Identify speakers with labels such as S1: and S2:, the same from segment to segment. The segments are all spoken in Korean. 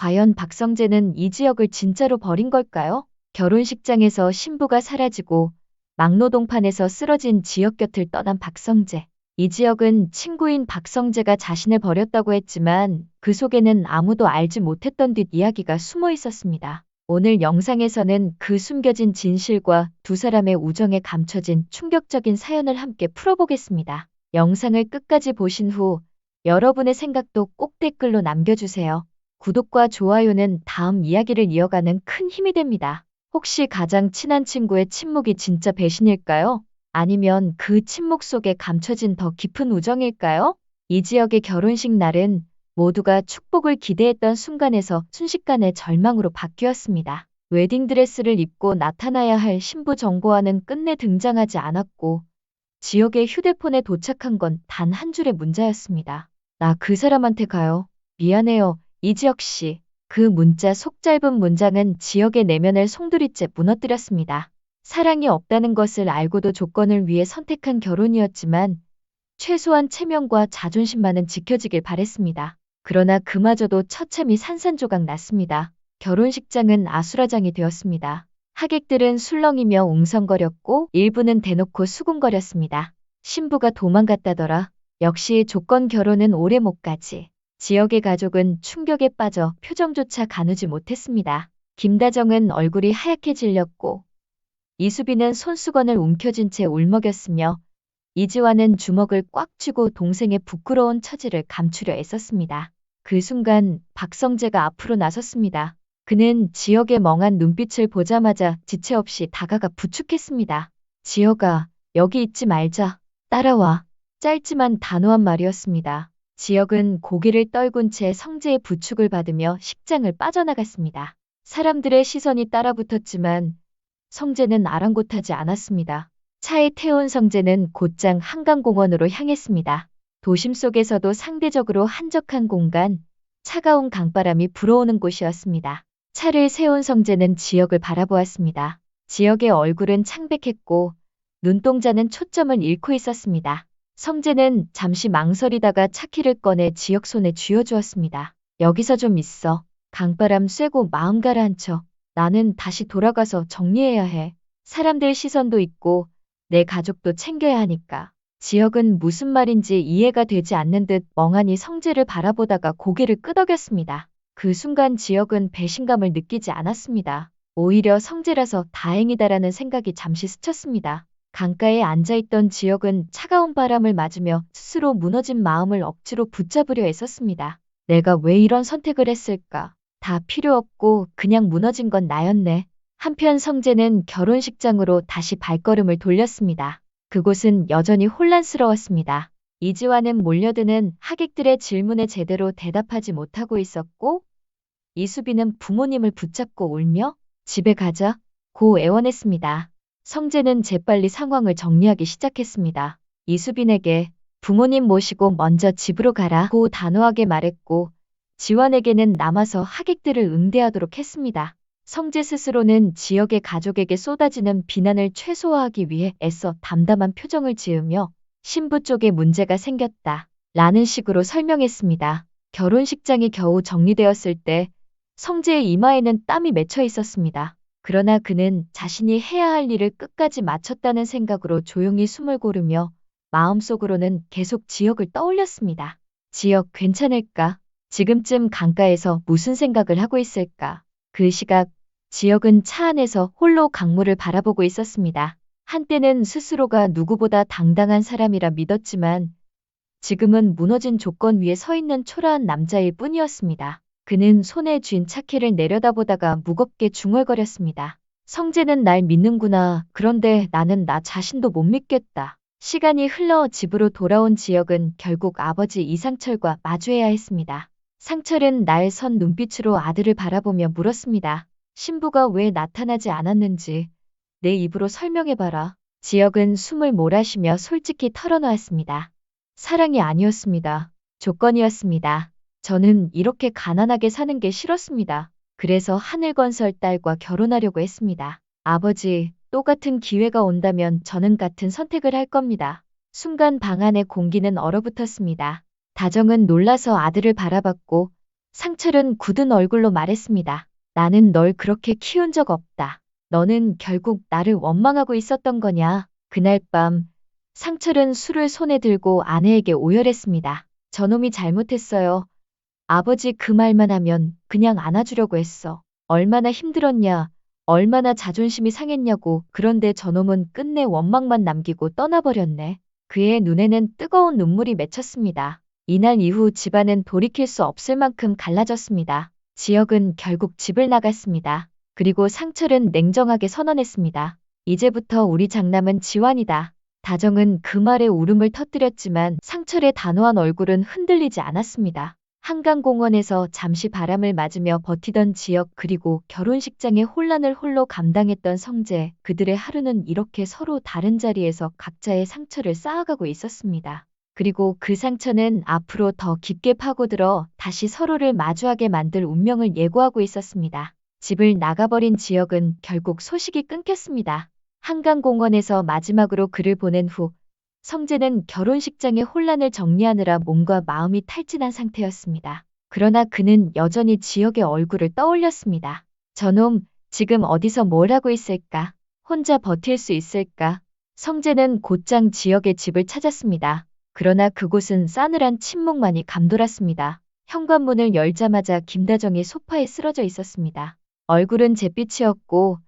S1: 과연 박성재는 이 지역을 진짜로 버린 걸까요? 결혼식장에서 신부가 사라지고 막노동판에서 쓰러진 지역 곁을 떠난 박성재. 이 지역은 친구인 박성재가 자신을 버렸다고 했지만 그 속에는 아무도 알지 못했던 뒷 이야기가 숨어 있었습니다. 오늘 영상에서는 그 숨겨진 진실과 두 사람의 우정에 감춰진 충격적인 사연을 함께 풀어보겠습니다. 영상을 끝까지 보신 후 여러분의 생각도 꼭 댓글로 남겨주세요. 구독과 좋아요는 다음 이야기를 이어가는 큰 힘이 됩니다. 혹시 가장 친한 친구의 침묵이 진짜 배신일까요? 아니면 그 침묵 속에 감춰진 더 깊은 우정일까요? 이 지역의 결혼식 날은 모두가 축복을 기대했던 순간에서 순식간에 절망으로 바뀌었습니다. 웨딩드레스를 입고 나타나야 할 신부 정보와는 끝내 등장하지 않았고 지역의 휴대폰에 도착한 건 단 한 줄의 문자였습니다. 나 그 사람한테 가요. 미안해요. 이지혁 씨. 그 문자 속 짧은 문장은 지역의 내면을 송두리째 무너뜨렸습니다. 사랑이 없다는 것을 알고도 조건을 위해 선택한 결혼이었지만 최소한 체면과 자존심만은 지켜지길 바랬습니다. 그러나 그마저도 처참히 산산조각 났습니다. 결혼식장은 아수라장이 되었습니다. 하객들은 술렁이며 웅성거렸고 일부는 대놓고 수군거렸습니다. 신부가 도망갔다더라. 역시 조건 결혼은 오래 못 가지. 지역의 가족은 충격에 빠져 표정조차 가누지 못했습니다. 김다정은 얼굴이 하얗게 질렸고 이수빈은 손수건을 움켜쥔 채 울먹였으며 이지화는 주먹을 꽉 쥐고 동생의 부끄러운 처지를 감추려 애썼습니다. 그 순간 박성재가 앞으로 나섰습니다. 그는 지역의 멍한 눈빛을 보자마자 지체 없이 다가가 부축했습니다. 지역아, 여기 있지 말자. 따라와. 짧지만 단호한 말이었습니다. 지역은 고개를 떨군 채 성재의 부축을 받으며 식장을 빠져나갔습니다. 사람들의 시선이 따라붙었지만 성재는 아랑곳하지 않았습니다. 차에 태운 성재는 곧장 한강공원으로 향했습니다. 도심 속에서도 상대적으로 한적한 공간, 차가운 강바람이 불어오는 곳이었습니다. 차를 세운 성재는 지역을 바라보았습니다. 지역의 얼굴은 창백했고 눈동자는 초점을 잃고 있었습니다. 성재는 잠시 망설이다가 차키를 꺼내 지역 손에 쥐어주었습니다. 여기서 좀 있어. 강바람 쐬고 마음 가라앉혀. 나는 다시 돌아가서 정리해야 해. 사람들 시선도 있고 내 가족도 챙겨야 하니까. 지역은 무슨 말인지 이해가 되지 않는 듯 멍하니 성재를 바라보다가 고개를 끄덕였습니다. 그 순간 지역은 배신감을 느끼지 않았습니다. 오히려 성재라서 다행이다라는 생각이 잠시 스쳤습니다. 강가에 앉아있던 지역은 차가운 바람을 맞으며 스스로 무너진 마음을 억지로 붙잡으려 애썼습니다. 내가 왜 이런 선택을 했을까? 다 필요 없고 그냥 무너진 건 나였네. 한편 성재는 결혼식장으로 다시 발걸음을 돌렸습니다. 그곳은 여전히 혼란스러웠습니다. 이지화는 몰려드는 하객들의 질문에 제대로 대답하지 못하고 있었고 이수빈은 부모님을 붙잡고 울며 집에 가자 고 애원했습니다. 성재는 재빨리 상황을 정리하기 시작했습니다. 이수빈에게 부모님 모시고 먼저 집으로 가라 고 단호하게 말했고 지환에게는 남아서 하객들을 응대하도록 했습니다. 성재 스스로는 지역의 가족에게 쏟아지는 비난을 최소화하기 위해 애써 담담한 표정을 지으며 신부 쪽에 문제가 생겼다. 라는 식으로 설명했습니다. 결혼식장이 겨우 정리되었을 때 성재의 이마에는 땀이 맺혀 있었습니다. 그러나 그는 자신이 해야 할 일을 끝까지 마쳤다는 생각으로 조용히 숨을 고르며 마음속으로는 계속 지역을 떠올렸습니다. 지역 괜찮을까? 지금쯤 강가에서 무슨 생각을 하고 있을까? 그 시각 지역은 차 안에서 홀로 강물을 바라보고 있었습니다. 한때는 스스로가 누구보다 당당한 사람이라 믿었지만 지금은 무너진 조건 위에 서 있는 초라한 남자일 뿐이었습니다. 그는 손에 쥔 차키를 내려다보다가 무겁게 중얼거렸습니다. 성재는 날 믿는구나. 그런데 나는 나 자신도 못 믿겠다. 시간이 흘러 집으로 돌아온 지역은 결국 아버지 이상철과 마주해야 했습니다. 상철은 날 선 눈빛으로 아들을 바라보며 물었습니다. 신부가 왜 나타나지 않았는지 내 입으로 설명해봐라. 지역은 숨을 몰아쉬며 솔직히 털어놓았습니다. 사랑이 아니었습니다. 조건이었습니다. 저는 이렇게 가난하게 사는 게 싫었습니다. 그래서 하늘건설 딸과 결혼하려고 했습니다. 아버지, 똑같은 기회가 온다면 저는 같은 선택을 할 겁니다. 순간 방 안의 공기는 얼어붙었습니다. 다정은 놀라서 아들을 바라봤고 상철은 굳은 얼굴로 말했습니다. 나는 널 그렇게 키운 적 없다. 너는 결국 나를 원망하고 있었던 거냐. 그날 밤 상철은 술을 손에 들고 아내에게 오열했습니다. 저놈이 잘못했어요. 아버지 그 말만 하면 그냥 안아주려고 했어. 얼마나 힘들었냐. 얼마나 자존심이 상했냐고. 그런데 저놈은 끝내 원망만 남기고 떠나버렸네. 그의 눈에는 뜨거운 눈물이 맺혔습니다. 이날 이후 집안은 돌이킬 수 없을 만큼 갈라졌습니다. 지역은 결국 집을 나갔습니다. 그리고 상철은 냉정하게 선언했습니다. 이제부터 우리 장남은 지환이다. 다정은 그 말에 울음을 터뜨렸지만 상철의 단호한 얼굴은 흔들리지 않았습니다. 한강공원에서 잠시 바람을 맞으며 버티던 지역 그리고 결혼식장의 혼란을 홀로 감당했던 성재 그들의 하루는 이렇게 서로 다른 자리에서 각자의 상처를 쌓아가고 있었습니다. 그리고 그 상처는 앞으로 더 깊게 파고들어 다시 서로를 마주하게 만들 운명을 예고하고 있었습니다. 집을 나가버린 지역은 결국 소식이 끊겼습니다. 한강공원에서 마지막으로 그를 보낸 후 성재는 결혼식장의 혼란을 정리하느라 몸과 마음이 탈진한 상태였습니다. 그러나 그는 여전히 지역의 얼굴을 떠올렸습니다. 저놈, 지금 어디서 뭘 하고 있을까? 혼자 버틸 수 있을까? 성재는 곧장 지역의 집을 찾았습니다. 그러나 그곳은 싸늘한 침묵만이 감돌았습니다. 현관문을 열자마자 김다정이 소파에 쓰러져 있었습니다. 얼굴은 잿빛이었고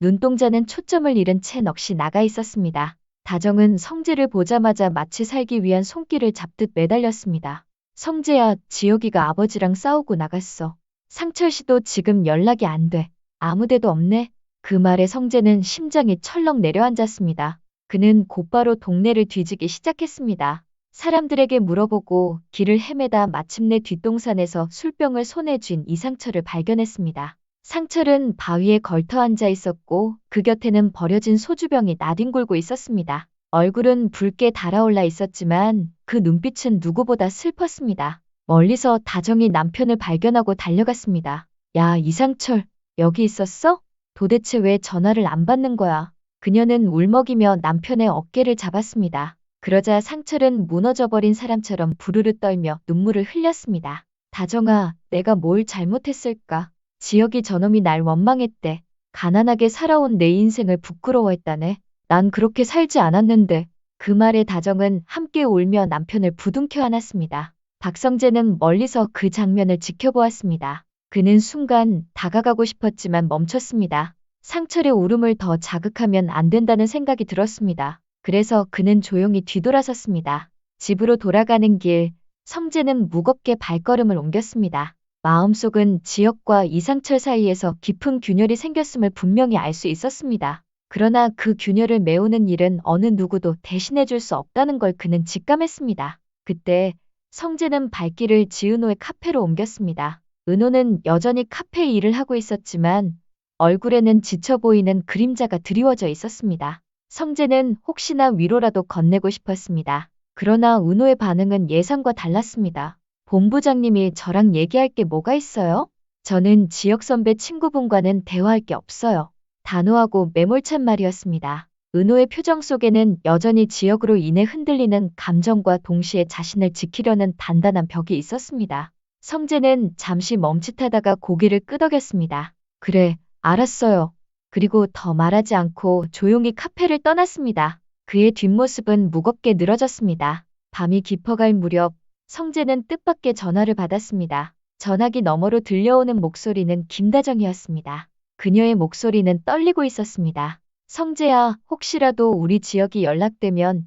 S1: 눈동자는 초점을 잃은 채 넋이 나가 있었습니다. 다정은 성재를 보자마자 마치 살기 위한 손길을 잡듯 매달렸습니다. 성재야, 지혁이가 아버지랑 싸우고 나갔어. 상철 씨도 지금 연락이 안 돼. 아무데도 없네. 그 말에 성재는 심장이 철렁 내려앉았습니다. 그는 곧바로 동네를 뒤지기 시작했습니다. 사람들에게 물어보고 길을 헤매다 마침내 뒷동산에서 술병을 손에 쥔 이상철을 발견했습니다. 상철은 바위에 걸터 앉아 있었고 그 곁에는 버려진 소주병이 나뒹굴고 있었습니다. 얼굴은 붉게 달아올라 있었지만 그 눈빛은 누구보다 슬펐습니다. 멀리서 다정이 남편을 발견하고 달려갔습니다. 야, 이상철, 여기 있었어? 도대체 왜 전화를 안 받는 거야? 그녀는 울먹이며 남편의 어깨를 잡았습니다. 그러자 상철은 무너져버린 사람처럼 부르르 떨며 눈물을 흘렸습니다. 다정아, 내가 뭘 잘못했을까? 지역이 저놈이 날 원망했대. 가난하게 살아온 내 인생을 부끄러워했다네. 난 그렇게 살지 않았는데. 그 말에 다정은 함께 울며 남편을 부둥켜 안았습니다. 박성재는 멀리서 그 장면을 지켜보았습니다. 그는 순간 다가가고 싶었지만 멈췄습니다. 상철의 울음을 더 자극하면 안 된다는 생각이 들었습니다. 그래서 그는 조용히 뒤돌아섰습니다. 집으로 돌아가는 길, 성재는 무겁게 발걸음을 옮겼습니다. 마음속은 지역과 이상철 사이에서 깊은 균열이 생겼음을 분명히 알 수 있었습니다. 그러나 그 균열을 메우는 일은 어느 누구도 대신해 줄 수 없다는 걸 그는 직감했습니다. 그때 성재는 발길을 지은호의 카페로 옮겼습니다. 은호는 여전히 카페 일을 하고 있었지만 얼굴에는 지쳐 보이는 그림자가 드리워져 있었습니다. 성재는 혹시나 위로라도 건네고 싶었습니다. 그러나 은호의 반응은 예상과 달랐습니다. 본부장님이 저랑 얘기할 게 뭐가 있어요? 저는 지역 선배 친구분과는 대화할 게 없어요. 단호하고 매몰찬 말이었습니다. 은호의 표정 속에는 여전히 지역으로 인해 흔들리는 감정과 동시에 자신을 지키려는 단단한 벽이 있었습니다. 성재는 잠시 멈칫하다가 고개를 끄덕였습니다. 그래, 알았어요. 그리고 더 말하지 않고 조용히 카페를 떠났습니다. 그의 뒷모습은 무겁게 늘어졌습니다. 밤이 깊어갈 무렵 성재는 뜻밖의 전화를 받았습니다. 전화기 너머로 들려오는 목소리는 김다정이었습니다. 그녀의 목소리는 떨리고 있었습니다. 성재야, 혹시라도 우리 지역이 연락되면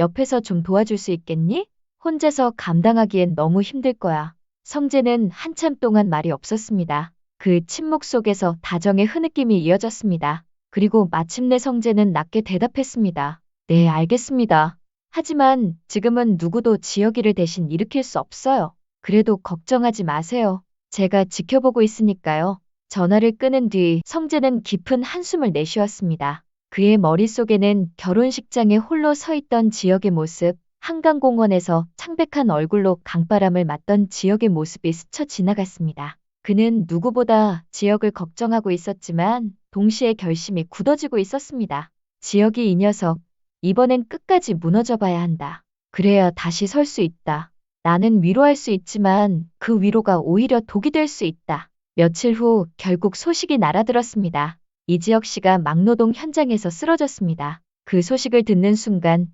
S1: 옆에서 좀 도와줄 수 있겠니? 혼자서 감당하기엔 너무 힘들 거야. 성재는 한참 동안 말이 없었습니다. 그 침묵 속에서 다정의 흐느낌이 이어졌습니다. 그리고 마침내 성재는 낮게 대답했습니다. 네, 알겠습니다. 하지만 지금은 누구도 지역이를 대신 일으킬 수 없어요. 그래도 걱정하지 마세요. 제가 지켜보고 있으니까요. 전화를 끊은 뒤 성재는 깊은 한숨을 내쉬었습니다. 그의 머릿속에는 결혼식장에 홀로 서 있던 지역의 모습, 한강공원에서 창백한 얼굴로 강바람을 맞던 지역의 모습이 스쳐 지나갔습니다. 그는 누구보다 지역을 걱정하고 있었지만 동시에 결심이 굳어지고 있었습니다. 지역이 이 녀석, 이번엔 끝까지 무너져 봐야 한다. 그래야 다시 설 수 있다. 나는 위로할 수 있지만 그 위로가 오히려 독이 될 수 있다. 며칠 후 결국 소식이 날아들었습니다. 이지혁 씨가 막노동 현장에서 쓰러졌습니다. 그 소식을 듣는 순간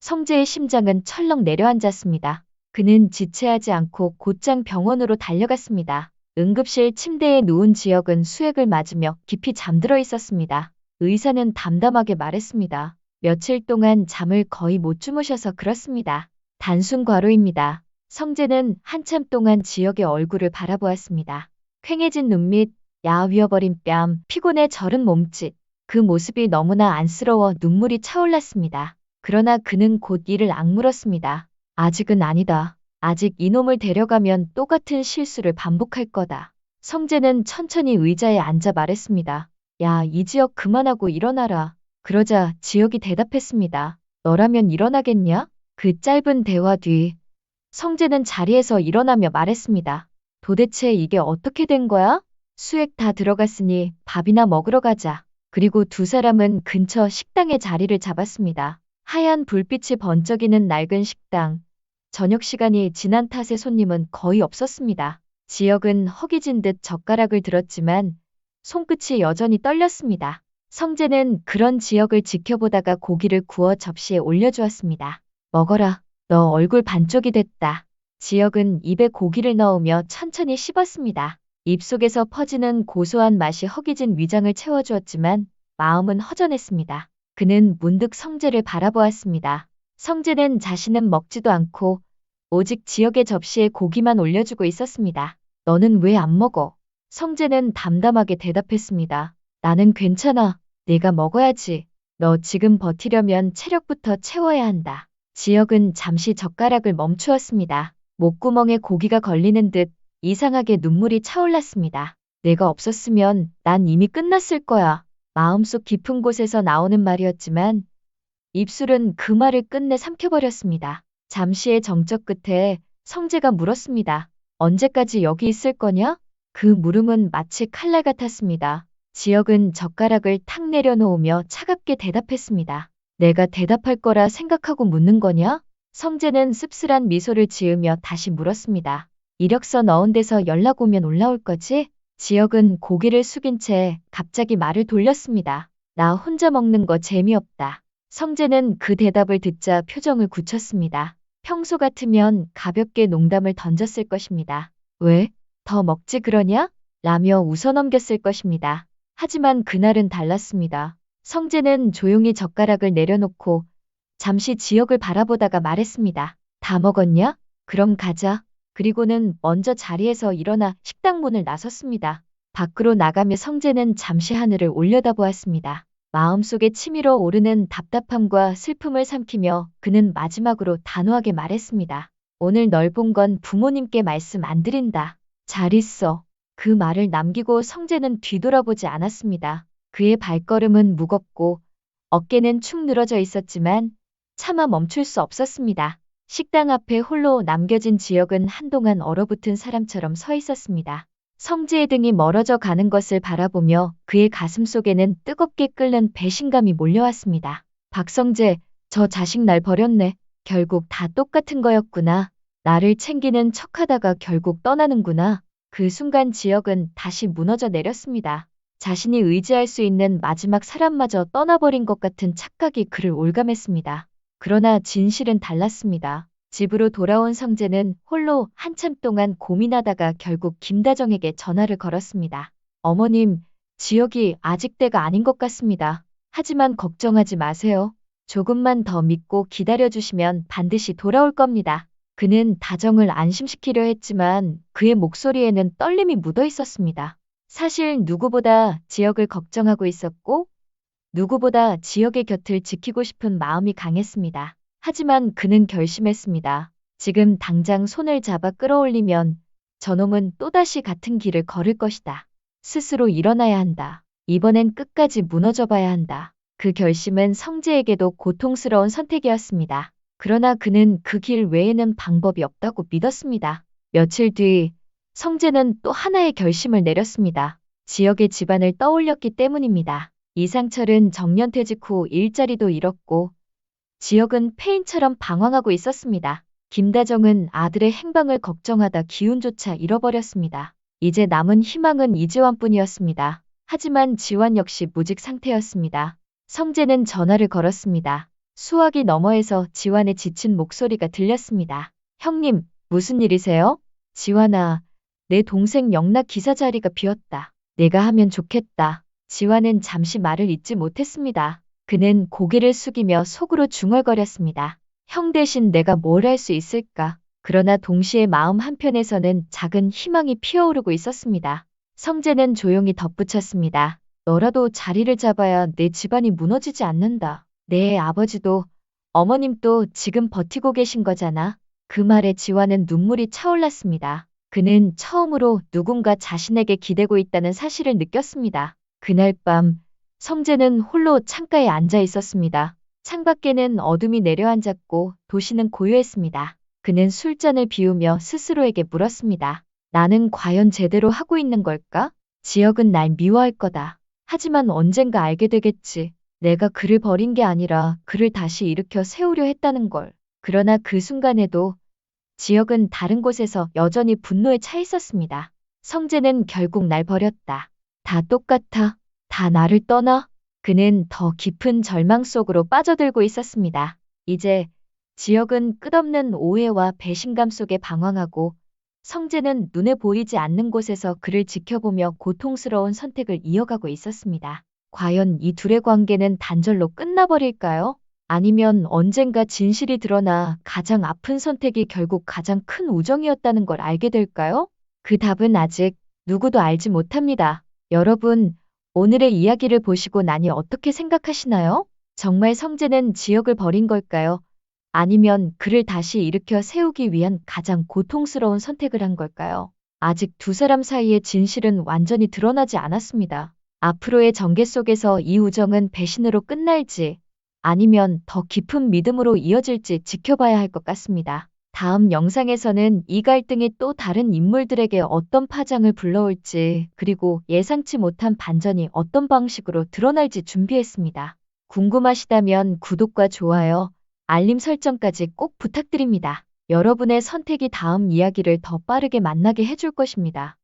S1: 성재의 심장은 철렁 내려앉았습니다. 그는 지체하지 않고 곧장 병원으로 달려갔습니다. 응급실 침대에 누운 지역은 수액을 맞으며 깊이 잠들어 있었습니다. 의사는 담담하게 말했습니다. 며칠 동안 잠을 거의 못 주무셔서 그렇습니다. 단순 과로입니다. 성재는 한참 동안 지역의 얼굴을 바라보았습니다. 퀭해진 눈 밑, 야위어버린 뺨, 피곤해 절은 몸짓. 그 모습이 너무나 안쓰러워 눈물이 차올랐습니다. 그러나 그는 곧 이를 악물었습니다. 아직은 아니다. 아직 이놈을 데려가면 똑같은 실수를 반복할 거다. 성재는 천천히 의자에 앉아 말했습니다. 야, 이지혁 그만하고 일어나라. 그러자 지혁이 대답했습니다. 너라면 일어나겠냐? 그 짧은 대화 뒤 성재는 자리에서 일어나며 말했습니다. 도대체 이게 어떻게 된 거야? 수액 다 들어갔으니 밥이나 먹으러 가자. 그리고 두 사람은 근처 식당에 자리를 잡았습니다. 하얀 불빛이 번쩍이는 낡은 식당. 저녁 시간이 지난 탓에 손님은 거의 없었습니다. 지역은 허기진 듯 젓가락을 들었지만 손끝이 여전히 떨렸습니다. 성재는 그런 지역을 지켜보다가 고기를 구워 접시에 올려주었습니다. 먹어라. 너 얼굴 반쪽이 됐다. 지역은 입에 고기를 넣으며 천천히 씹었습니다. 입속에서 퍼지는 고소한 맛이 허기진 위장을 채워주었지만 마음은 허전했습니다. 그는 문득 성재를 바라보았습니다. 성재는 자신은 먹지도 않고 오직 지역의 접시에 고기만 올려주고 있었습니다. 너는 왜 안 먹어? 성재는 담담하게 대답했습니다. 나는 괜찮아. 내가 먹어야지. 너 지금 버티려면 체력부터 채워야 한다. 지역은 잠시 젓가락을 멈추었습니다. 목구멍에 고기가 걸리는 듯 이상하게 눈물이 차올랐습니다. 내가 없었으면 난 이미 끝났을 거야. 마음속 깊은 곳에서 나오는 말이었지만 입술은 그 말을 끝내 삼켜버렸습니다. 잠시의 정적 끝에 성재가 물었습니다. 언제까지 여기 있을 거냐? 그 물음은 마치 칼날 같았습니다. 지역은 젓가락을 탁 내려놓으며 차갑게 대답했습니다. 내가 대답할 거라 생각하고 묻는 거냐? 성재는 씁쓸한 미소를 지으며 다시 물었습니다. 이력서 넣은 데서 연락 오면 올라올 거지? 지역은 고개를 숙인 채 갑자기 말을 돌렸습니다. 나 혼자 먹는 거 재미없다. 성재는 그 대답을 듣자 표정을 굳혔습니다. 평소 같으면 가볍게 농담을 던졌을 것입니다. 왜? 더 먹지 그러냐? 라며 웃어넘겼을 것입니다. 하지만 그날은 달랐습니다. 성재는 조용히 젓가락을 내려놓고 잠시 지역을 바라보다가 말했습니다. 다 먹었냐? 그럼 가자. 그리고는 먼저 자리에서 일어나 식당 문을 나섰습니다. 밖으로 나가며 성재는 잠시 하늘을 올려다보았습니다. 마음속에 치밀어 오르는 답답함과 슬픔을 삼키며 그는 마지막으로 단호하게 말했습니다. 오늘 널 본 건 부모님께 말씀 안 드린다. 잘 있어. 그 말을 남기고 성재는 뒤돌아보지 않았습니다. 그의 발걸음은 무겁고 어깨는 축 늘어져 있었지만 차마 멈출 수 없었습니다. 식당 앞에 홀로 남겨진 지역은 한동안 얼어붙은 사람처럼 서 있었습니다. 성재의 등이 멀어져 가는 것을 바라보며 그의 가슴 속에는 뜨겁게 끓는 배신감이 몰려왔습니다. 박성재, 저 자식 날 버렸네. 결국 다 똑같은 거였구나. 나를 챙기는 척하다가 결국 떠나는구나. 그 순간 지역은 다시 무너져 내렸습니다. 자신이 의지할 수 있는 마지막 사람마저 떠나버린 것 같은 착각이 그를 올감했습니다. 그러나 진실은 달랐습니다. 집으로 돌아온 성재는 홀로 한참 동안 고민하다가 결국 김다정에게 전화를 걸었습니다. 어머님, 지역이 아직 때가 아닌 것 같습니다. 하지만 걱정하지 마세요. 조금만 더 믿고 기다려주시면 반드시 돌아올 겁니다. 그는 다정을 안심시키려 했지만 그의 목소리에는 떨림이 묻어 있었습니다. 사실 누구보다 지역을 걱정하고 있었고 누구보다 지역의 곁을 지키고 싶은 마음이 강했습니다. 하지만 그는 결심했습니다. 지금 당장 손을 잡아 끌어올리면 저놈은 또다시 같은 길을 걸을 것이다. 스스로 일어나야 한다. 이번엔 끝까지 무너져 봐야 한다. 그 결심은 성재에게도 고통스러운 선택이었습니다. 그러나 그는 그 길 외에는 방법이 없다고 믿었습니다. 며칠 뒤 성재는 또 하나의 결심을 내렸습니다. 지역의 집안을 떠올렸기 때문입니다. 이상철은 정년퇴직 후 일자리도 잃었고 지역은 폐인처럼 방황하고 있었습니다. 김다정은 아들의 행방을 걱정하다 기운조차 잃어버렸습니다. 이제 남은 희망은 이지환뿐이었습니다. 하지만 지환 역시 무직 상태였습니다. 성재는 전화를 걸었습니다. 수화기 너머에서 지환의 지친 목소리가 들렸습니다. 형님, 무슨 일이세요? 지환아, 내 동생 영락 기사 자리가 비었다. 내가 하면 좋겠다. 지환은 잠시 말을 잇지 못했습니다. 그는 고개를 숙이며 속으로 중얼거렸습니다. 형 대신 내가 뭘 할 수 있을까? 그러나 동시에 마음 한편에서는 작은 희망이 피어오르고 있었습니다. 성재는 조용히 덧붙였습니다. 너라도 자리를 잡아야 내 집안이 무너지지 않는다. 내 아버지도 어머님도 지금 버티고 계신 거잖아. 그 말에 지화는 눈물이 차올랐습니다. 그는 처음으로 누군가 자신에게 기대고 있다는 사실을 느꼈습니다. 그날 밤 성재는 홀로 창가에 앉아 있었습니다. 창밖에는 어둠이 내려앉았고 도시는 고요했습니다. 그는 술잔을 비우며 스스로에게 물었습니다. 나는 과연 제대로 하고 있는 걸까? 지역은 날 미워할 거다. 하지만 언젠가 알게 되겠지. 내가 그를 버린 게 아니라 그를 다시 일으켜 세우려 했다는 걸. 그러나 그 순간에도 지역은 다른 곳에서 여전히 분노에 차 있었습니다. 성재는 결국 날 버렸다. 다 똑같아. 다 나를 떠나. 그는 더 깊은 절망 속으로 빠져들고 있었습니다. 이제 지역은 끝없는 오해와 배신감 속에 방황하고 성재는 눈에 보이지 않는 곳에서 그를 지켜보며 고통스러운 선택을 이어가고 있었습니다. 과연 이 둘의 관계는 단절로 끝나버릴까요? 아니면 언젠가 진실이 드러나 가장 아픈 선택이 결국 가장 큰 우정이었다는 걸 알게 될까요? 그 답은 아직 누구도 알지 못합니다. 여러분, 오늘의 이야기를 보시고 나니 어떻게 생각하시나요? 정말 성재는 지역을 버린 걸까요? 아니면 그를 다시 일으켜 세우기 위한 가장 고통스러운 선택을 한 걸까요? 아직 두 사람 사이의 진실은 완전히 드러나지 않았습니다. 앞으로의 전개 속에서 이 우정은 배신으로 끝날지 아니면 더 깊은 믿음으로 이어질지 지켜봐야 할 것 같습니다. 다음 영상에서는 이 갈등이 또 다른 인물들에게 어떤 파장을 불러올지 그리고 예상치 못한 반전이 어떤 방식으로 드러날지 준비했습니다. 궁금하시다면 구독과 좋아요, 알림 설정까지 꼭 부탁드립니다. 여러분의 선택이 다음 이야기를 더 빠르게 만나게 해줄 것입니다.